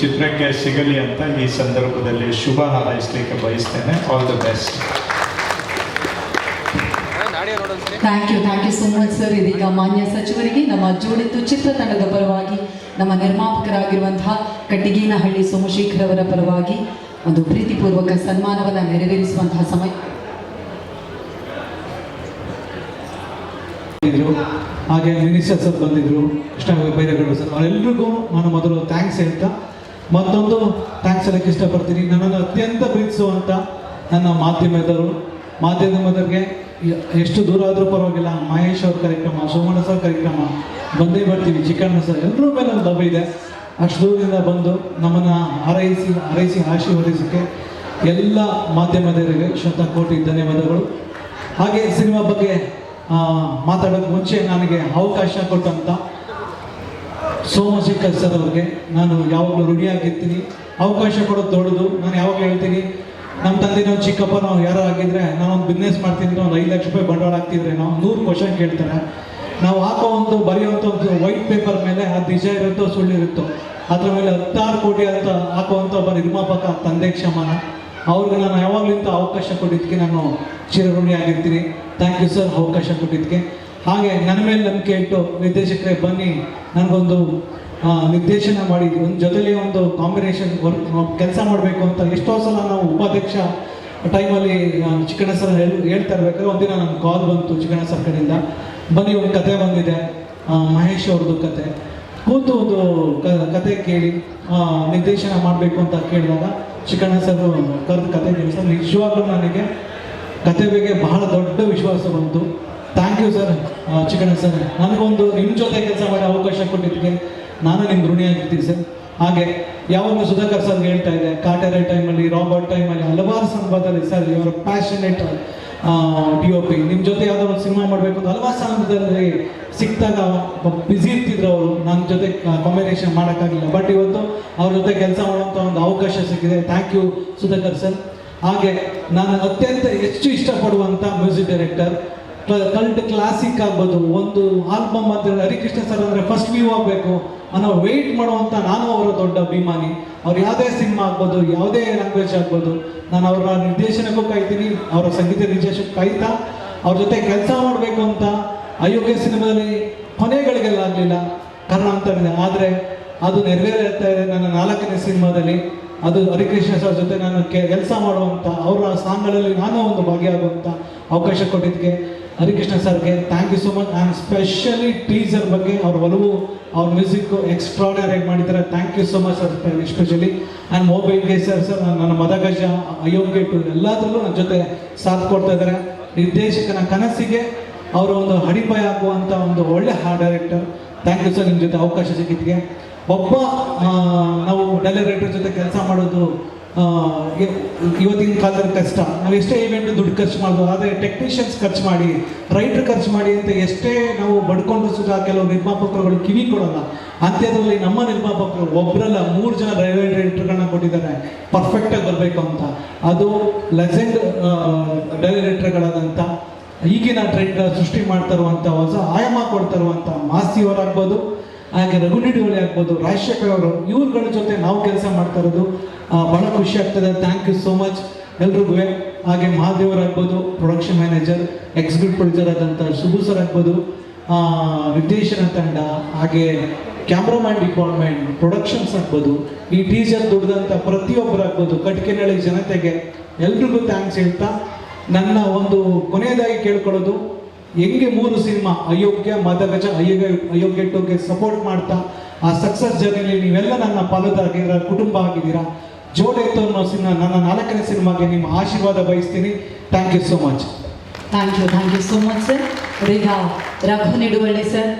ಚಿತ್ರಕ್ಕೆ ಸಿಗಲಿ ಅಂತ ಈ ಸಂದರ್ಭದಲ್ಲಿ ಶುಭ ಹಾರೈಸಲಿಕ್ಕೆ ಬಯಸ್ತೇನೆ. All the best thank you thank you so much sir ಇದೀಗ ಮಾನ್ಯ ಸಚಿವರಿಗೆ ನಮ್ಮ ಜೋಡಿತು ಚಿತ್ರತಂಡದ ಪರವಾಗಿ ನಮ್ಮ ನಿರ್ಮಾಪಕರಾಗಿರುವಂತಹ ಕಟ್ಟಿಗೇನಹಳ್ಳಿ ಸೋಮಶೇಖರ್ ಅವರ ಪರವಾಗಿ ಒಂದು ಪ್ರೀತಿಪೂರ್ವಕ ಸನ್ಮಾನವನ್ನು ನೆರವೇರಿಸುವಂತಹ ಸಮಯ. ಹಾಗೆ ಮಿನಿಸ್ಟರ್ ಸರ್ ಬಂದಿದ್ರು ಕೃಷ್ಣ ಬೈರೇಗೌಡ ಸರ್. ಅವರೆಲ್ಲರಿಗೂ ನಾನು ಮೊದಲು ಥ್ಯಾಂಕ್ಸ್ ಹೇಳ್ತಾ ಮತ್ತೊಂದು ಥ್ಯಾಂಕ್ಸ್ ಹೇಳಕ್ಕೆ ಇಷ್ಟಪಡ್ತೀನಿ. ನನ್ನನ್ನು ಅತ್ಯಂತ ಪ್ರೀತಿಸುವಂಥ ನನ್ನ ಮಾಧ್ಯಮದವರು. ಮಾಧ್ಯಮದವರಿಗೆ ಎಷ್ಟು ದೂರ ಆದರೂ ಪರವಾಗಿಲ್ಲ, ಮಹೇಶ್ ಅವ್ರ ಕಾರ್ಯಕ್ರಮ ಸೋಮಣ್ಣ ಸರ್ ಕಾರ್ಯಕ್ರಮ, ಬಂದೇ ಬರ್ತೀವಿ, ಚಿಕ್ಕಣ್ಣ ಸರ್ ಎಲ್ಲರ ಮೇಲೆ ಒಂದು ಲಭ್ಯ ಇದೆ. ಅಷ್ಟು ದೂರದಿಂದ ಬಂದು ನಮ್ಮನ್ನು ಹಾರೈಸಿ ಹಾರೈಸಿ ಆಶೀರ್ವದಿಸೋಕ್ಕೆ ಎಲ್ಲ ಮಾಧ್ಯಮದವರಿಗೆ ಶತ ಕೋಟಿ ಧನ್ಯವಾದಗಳು. ಹಾಗೆ ಸಿನಿಮಾ ಬಗ್ಗೆ ಮಾತಾಡೋಕ್ಕೆ ಮಾತಾಡೋಕೆ ಮುಂಚೆ ನನಗೆ ಅವಕಾಶ ಕೊಟ್ಟಂತ ಸರ್ ಅವ್ರಿಗೆ ನಾನು ಯಾವಾಗಲೂ ಋಣಿಯಾಗಿರ್ತೀನಿ ಅವಕಾಶ ಕೊಡೋದು ದೊಡ್ಡದು ನಾನು ಯಾವಾಗಲೂ ಹೇಳ್ತೀನಿ ನಮ್ಮ ತಂದೆ ನಾವು ಚಿಕ್ಕಪ್ಪ ನಾವು ಯಾರೋ ಆಗಿದ್ರೆ ನಾನೊಂದು ಬಿಸ್ನೆಸ್ ಮಾಡ್ತೀನಿ ಒಂದು ಐದು ಲಕ್ಷ ರೂಪಾಯಿ ಬಂಡವಾಳ ಹಾಕ್ತಿದ್ರೆ ನಾವು ನೂರು ಕ್ವಶನ್ ಕೇಳ್ತಾರೆ. ನಾವು ಹಾಕೋ ಒಂದು ಬರೆಯುವಂಥ ಒಂದು ವೈಟ್ ಪೇಪರ್ ಮೇಲೆ ಅದು ನಿಜ ಇರುತ್ತೋ ಸುಳ್ಳಿರುತ್ತೋ ಅದ್ರ ಮೇಲೆ ಹತ್ತಾರು ಕೋಟಿ ಅಂತ ಹಾಕುವಂಥ ಒಬ್ಬ ನಿರ್ಮಾಪಕ ತಂದೆ ಕ್ಷಮಾನ. ಅವ್ರಿಗೆ ನಾನು ಯಾವಾಗಲಿಂದ ಅವಕಾಶ ಕೊಟ್ಟಿದ್ದಕ್ಕೆ ನಾನು ಚಿರಋಣಿ ಆಗಿರ್ತೀನಿ ಥ್ಯಾಂಕ್ ಯು ಸರ್ ಅವಕಾಶ ಕೊಟ್ಟಿದ್ದಕ್ಕೆ. ಹಾಗೆ ನನ್ನ ಮೇಲೆ ನಂಬಿಕೆ ಇಟ್ಟು ನಿರ್ದೇಶಕರೇ ಬನ್ನಿ. ನನಗೊಂದು ನಿರ್ದೇಶನ ಮಾಡಿ. ಒಂದು ಜೊತೆಲಿ ಒಂದು ಕಾಂಬಿನೇಷನ್ ವರ್ಕ್ ಕೆಲಸ ಮಾಡಬೇಕು ಅಂತ ಎಷ್ಟೋ ಸಲ ನಾವು ಉಪಾಧ್ಯಕ್ಷ ಟೈಮಲ್ಲಿ ಚಿಕ್ಕಣ್ಣ ಸರ್ ಹೇಳಿ, ಹೇಳ್ತಾ ಇರ್ಬೇಕಾದ್ರೆ ಒಂದಿನ ನನ್ನ ಕಾಲ್ ಬಂತು ಚಿಕ್ಕಣ್ಣ ಸರ್ ಕಡೆಯಿಂದ. ಬನ್ನಿ, ಒಂದು ಕತೆ ಬಂದಿದೆ. ಮಹೇಶ್ ಅವ್ರದ್ದು ಕತೆ. ಕೂತು ಒಂದು ಕತೆ ಕೇಳಿ ನಿರ್ದೇಶನ ಮಾಡಬೇಕು ಅಂತ ಕೇಳಿದಾಗ ಚಿಕ್ಕಣ್ಣ ಸರ್ ಕರೆದು ಕತೆ ಕೇಳಿ ಸರ್ ನಿಜವಾಗ್ಲೂ ನನಗೆ ಕತೆ ಬಗ್ಗೆ ಬಹಳ ದೊಡ್ಡ ವಿಶ್ವಾಸ ಬಂತು. Thank you sir chicken sir ನನಗೊಂದು ನಿಮ್ಮ ಜೊತೆ ಕೆಲಸ ಮಾಡಿ ಅವಕಾಶ ಕೊಟ್ಟಿದ್ದಕ್ಕೆ ನಾನು ನಿಮ್ಮ ಋಣಿಯಾಗಿರ್ತೀನಿ ಸರ್ ಹಾಗೆ ಯಾವಾಗ ಸುಧಾಕರ್ ಸರ್ ಹೇಳ್ತಾ ಇದೆ ಕಾಟೆರೆ ಟೈಮಲ್ಲಿ ರಾಬರ್ಟ್ ಟೈಮಲ್ಲಿ ಹಲವಾರು ಸಂದರ್ಭದಲ್ಲಿ ಸರ್ ಇವರ ಪ್ಯಾಷನೇಟ್ ಡಿ ಒ ಪಿ ನಿಮ್ಮ ಜೊತೆ ಯಾವುದೋ ಒಂದು ಸಿನಿಮಾ ಮಾಡಬೇಕು ಅಂತ ಹಲವಾರು ಸಂದರ್ಭದಲ್ಲಿ ಸಿಕ್ಕಿದಾಗ ಬ್ಯುಸಿ ಇರ್ತಿದ್ರು ಅವರು. ನನ್ನ ಜೊತೆ ಕಾಂಬಿನೇಷನ್ ಮಾಡೋಕ್ಕಾಗಿಲ್ಲ ಬಟ್ ಇವತ್ತು ಅವ್ರ ಜೊತೆ ಕೆಲಸ ಮಾಡುವಂಥ ಒಂದು ಅವಕಾಶ ಸಿಕ್ಕಿದೆ. ಥ್ಯಾಂಕ್ ಯು ಸುಧಾಕರ್ ಸರ್ ಹಾಗೆ ನಾನು ಅತ್ಯಂತ ಹೆಚ್ಚು ಇಷ್ಟಪಡುವಂಥ ಮ್ಯೂಸಿಕ್ ಡೈರೆಕ್ಟರ್ ಕಲ್ಟ್ ಕ್ಲಾಸಿಕ್ ಆಗ್ಬೋದು. ಒಂದು ಆಲ್ಬಮ್ ಅಂತ ಹೇಳಿದ್ರೆ ಹರಿಕೃಷ್ಣ ಸರ್ ಅಂದರೆ ಫಸ್ಟ್ ವ್ಯೂ ಆಗಬೇಕು. ಅನ್ನೋ ವೆಯ್ಟ್ ಮಾಡುವಂಥ ನಾನು ಅವರ ದೊಡ್ಡ ಅಭಿಮಾನಿ. ಅವ್ರು ಯಾವುದೇ ಸಿನಿಮಾ ಆಗ್ಬೋದು, ಯಾವುದೇ ಲ್ಯಾಂಗ್ವೇಜ್ ಆಗ್ಬೋದು, ನಾನು ಅವರ ನಿರ್ದೇಶನಕ್ಕೂ ಕಾಯ್ತೀನಿ, ಅವರ ಸಂಗೀತ ನಿರ್ದೇಶಕ ಕಾಯ್ತಾ, ಅವ್ರ ಜೊತೆ ಕೆಲಸ ಮಾಡಬೇಕು ಅಂತ ಅಯೋಗ್ಯ ಸಿನಿಮಾದಲ್ಲಿ ಕೊನೆಗಳಿಗೆಲ್ಲ ಆಗಲಿಲ್ಲ. ಇದೆ ಆದರೆ ಅದು ನೆರವೇರುತ್ತಾ ಇದೆ ನನ್ನ ನಾಲ್ಕನೇ ಸಿನಿಮಾದಲ್ಲಿ. ಅದು ಹರಿಕೃಷ್ಣ ಸರ್ ಜೊತೆ ನಾನು ಕೆಲಸ ಮಾಡುವಂಥ ಅವರ ಸಾಂಗ್ಗಳಲ್ಲಿ ನಾನು ಒಂದು ಭಾಗಿಯಾಗುವಂಥ ಅವಕಾಶ ಕೊಟ್ಟಿದ್ದಕ್ಕೆ ಹರಿಕೃಷ್ಣ ಸರ್ಗೆ thank you so much and specially teaser ಬಗ್ಗೆ ಅವ್ರ ಒಲವು, ಅವ್ರ ಮ್ಯೂಸಿಕ್ ಎಕ್ಸ್ಟ್ರಾಡನರಿ ಮಾಡಿದ್ದಾರೆ. Thank you so much sir especially and ಮೊಬೈಲ್ಗೆ ಸರ್ ಸರ್ ನನ್ನ ಮದಗಜ ಅಯೋಗ್ಯ ಟು ಎಲ್ಲದರಲ್ಲೂ ನನ್ನ ಜೊತೆ ಸಾಥ್ ಕೊಡ್ತಾ ಇದ್ದಾರೆ. ನಿರ್ದೇಶಕನ ಕನಸಿಗೆ ಅವರ ಒಂದು ಹಡಿಪಾಯ ಆಗುವಂಥ ಒಂದು ಒಳ್ಳೆ hard director thank you sir ನಿಮ್ಮ ಜೊತೆ ಅವಕಾಶ ಸಿಕ್ಕಿದ್ಗೆ ಒಬ್ಬ ನಾವು ಡೈರೆಕ್ಟರ್ ಜೊತೆ ಕೆಲಸ ಮಾಡೋದು ಇವತ್ತಿನ ಕಾಲದಲ್ಲಿ ಕಷ್ಟ. ನಾವು ಎಷ್ಟೇ ಇವೆಂಟ್ ದುಡ್ಡು ಖರ್ಚು ಮಾಡೋದು ಆದರೆ ಟೆಕ್ನಿಷಿಯನ್ಸ್ ಖರ್ಚು ಮಾಡಿ ರೈಟ್ರ್ ಖರ್ಚು ಮಾಡಿ ಅಂತ ಎಷ್ಟೇ ನಾವು ಬಡ್ಕೊಂಡು ಸುತ್ತ ಕೆಲವು ನಿರ್ಮಾಪಕರುಗಳು ಕಿವಿ ಕೊಡೋಲ್ಲ. ಅಂತ್ಯದಲ್ಲಿ ನಮ್ಮ ನಿರ್ಮಾಪಕರು ಒಬ್ಬರಲ್ಲ ಮೂರು ಜನ ಡೈರೆಕ್ಟರ್ಗಳನ್ನ ಕೊಟ್ಟಿದ್ದಾರೆ. ಪರ್ಫೆಕ್ಟಾಗಿ ಬರಬೇಕು ಅಂತ. ಅದು ಲೆಜೆಂಡ್ ಡೈರೆಕ್ಟರ್ಗಳಾದಂಥ ಈಗಿನ ಟ್ರೆಂಡ್ ಸೃಷ್ಟಿ ಮಾಡ್ತಾ ಇರುವಂಥ ಹೊಸ ಆಯಾಮ ಕೊಡ್ತಾ ಇರುವಂಥ ಮಾಸ್ತಿಯವರಾಗ್ಬೋದು ಹಾಗೆ ರಘುನಿ ಹೊಳೆ ಆಗ್ಬೋದು. ರಾಜಶೇಖರ್ ಅವರು, ಇವ್ರಗಳ ಜೊತೆ ನಾವು ಕೆಲಸ ಮಾಡ್ತಾ ಇರೋದು ಬಹಳ ಖುಷಿ ಆಗ್ತದೆ. ಥ್ಯಾಂಕ್ ಯು ಸೋ ಮಚ್ ಎಲ್ರಿಗೂ ಹಾಗೆ ಮಹಾದೇವರ್ ಆಗ್ಬೋದು ಪ್ರೊಡಕ್ಷನ್ ಮ್ಯಾನೇಜರ್ ಎಕ್ಸಿಕ್ಯೂಟಿವ್ ಪ್ರೊಡ್ಯೂಸರ್ ಆದಂಥ ಸುಬು ಸರ್ ಆಗ್ಬೋದು ನಿರ್ದೇಶನ ತಂಡ, ಹಾಗೆ ಕ್ಯಾಮ್ರಾಮ್ಯಾನ್ ಡಿಪಾರ್ಟ್ಮೆಂಟ್ ಪ್ರೊಡಕ್ಷನ್ಸ್ ಆಗ್ಬೋದು. ಈ ಟೀಚರ್ ದುಡ್ದಂಥ ಪ್ರತಿಯೊಬ್ಬರು ಆಗ್ಬೋದು ಕಟ್ಕೆನಳ್ಳಿ ಜನತೆಗೆ ಎಲ್ರಿಗೂ ಥ್ಯಾಂಕ್ಸ್ ಹೇಳ್ತಾ ನನ್ನ ಒಂದು ಕೊನೆಯದಾಗಿ ಕೇಳ್ಕೊಳ್ಳೋದು ಹೆಂಗೆ ಮೂರು ಸಿನಿಮಾ ಅಯೋಗ್ಯ, ಮದಗಜ, ಅಯೋಗ್ಯ ಅಯೋಗ್ಯ ಟೋಗೆ ಸಪೋರ್ಟ್ ಮಾಡ್ತಾ, ಆ ಸಕ್ಸಸ್ ಜರ್ನಿಲಿ ನೀವೆಲ್ಲ ನನ್ನ ಪಾಲುದಾಗಿದ್ದೀರಾ, ಕುಟುಂಬ ಆಗಿದ್ದೀರಾ, ಜೋಡೆ ಅನ್ನೋ ಸಿನಿಮಾ, ನನ್ನ ನಾಲ್ಕನೇ ಸಿನಿಮಾಗೆ ನಿಮ್ಮ ಆಶೀರ್ವಾದ ಬಯಸ್ತೀನಿ. Thank you so much thank you thank you so much sir ಈಗ ರಘು ನಿಡುವಳ್ಳಿ ಸರ್